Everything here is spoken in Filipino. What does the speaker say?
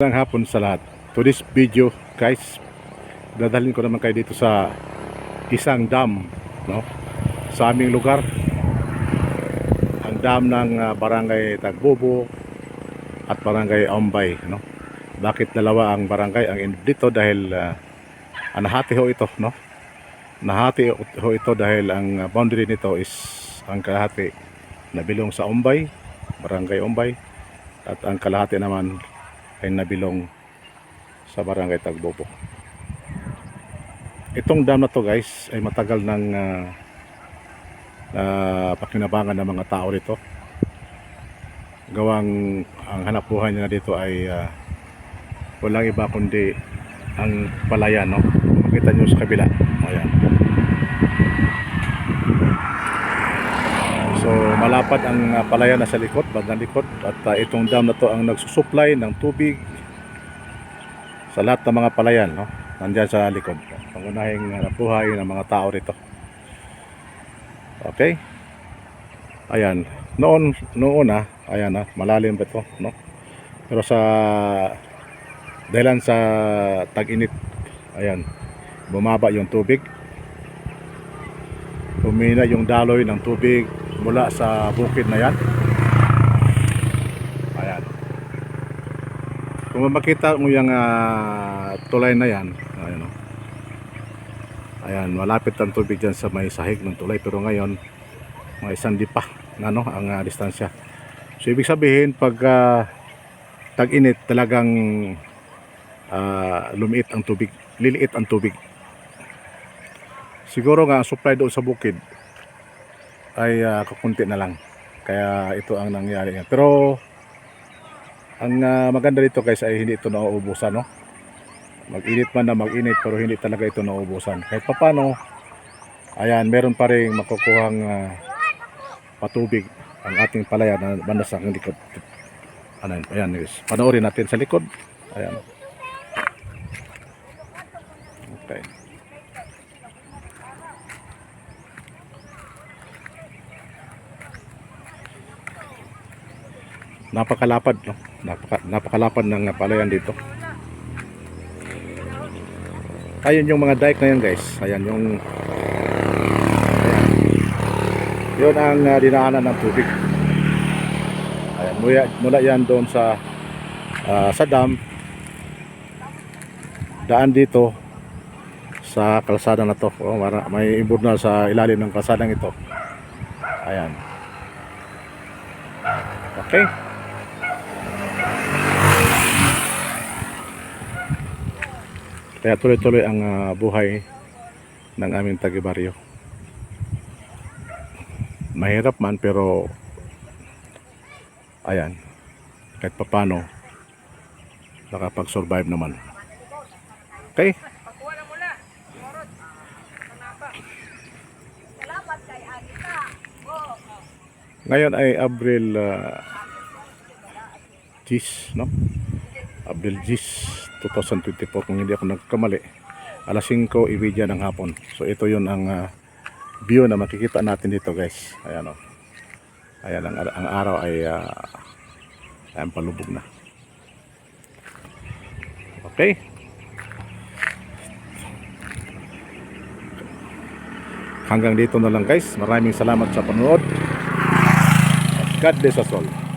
Magandang hapon sa lahat. To this video, guys, dadalhin ko naman kayo dito sa isang dam, no? Sa aming lugar. Ang dam ng ah, Barangay Tagbobo at Barangay Ombay, no? Bakit dalawa ang barangay ang dito dahil ah, ah, nahati ho ito, no? Nahati ho ito dahil ang boundary nito is ang kalahati na bilong sa Ombay, Barangay Ombay, at ang kalahati naman ay nabilong sa barangay Tagbobo. Itong dam na to guys ay matagal nang uh, uh, pakinabangan ng mga tao rito. Gawang ang hanap buhay nila dito ay ah, walang iba kundi ang palayan. No? Makita nyo sa kabila. Ayan. So malapad ang uh, palayan na sa likod, bandang likod at uh, itong dam na to ang nagsusupply ng tubig sa lahat ng mga palayan, no? Nandiyan sa likod. Pangunahing uh, buhay ng mga tao rito. Okay? Ayan. Noon, noon na, ayan na, malalim pa ito, no? Pero sa dahilan sa tag-init, ayan, bumaba yung tubig. Humina yung daloy ng tubig mula sa bukid na yan. Ayan. Kung makita mo yung ah, tulay na yan, ayan, oh. ayan, malapit ang tubig dyan sa may sahig ng tulay. Pero ngayon, mga isang dipa na no, ang ah, distansya. So, ibig sabihin, pag ah, tag-init, talagang ah, lumiit ang tubig, liliit ang tubig. Siguro nga, supply doon sa bukid, ay uh, kukunti na lang. Kaya ito ang nangyari. ngayon. Pero ang ah, maganda dito guys ay hindi ito nauubusan, no? Mag-init man na mag-init pero hindi talaga ito nauubusan. Kahit papano, ayan, meron pa rin makukuhang ah, patubig ang ating palaya na banda sa likod. Yun? ayan guys. Panoorin natin sa likod. Ayan. Okay. Napakalapad no? Napaka, napakalapad ng palayan dito. Ayun yung mga dike na yan guys. Ayan yung yun ang uh, dinaanan ng tubig. Ayan mula, mula yan doon sa uh, sa dam. Daan dito sa kalsada na to. Oh, may imburnal sa ilalim ng kalsadang ito. Ayan. Okay Kaya tuloy-tuloy ang ah, buhay ng aming tagibaryo. Mahirap man pero ayan, kahit papano nakapag-survive naman. Okay? Ngayon ay Abril uh, 10, no? Abril 10, 2024 kung hindi ako nagkamali. Alas 5 ibidya ng hapon. So ito yun ang ah, view na makikita natin dito guys. Ayan o. Ayan ang, ang araw ay uh, ayan palubog na. Okay. Hanggang dito na lang guys. Maraming salamat sa panonood. God bless us all.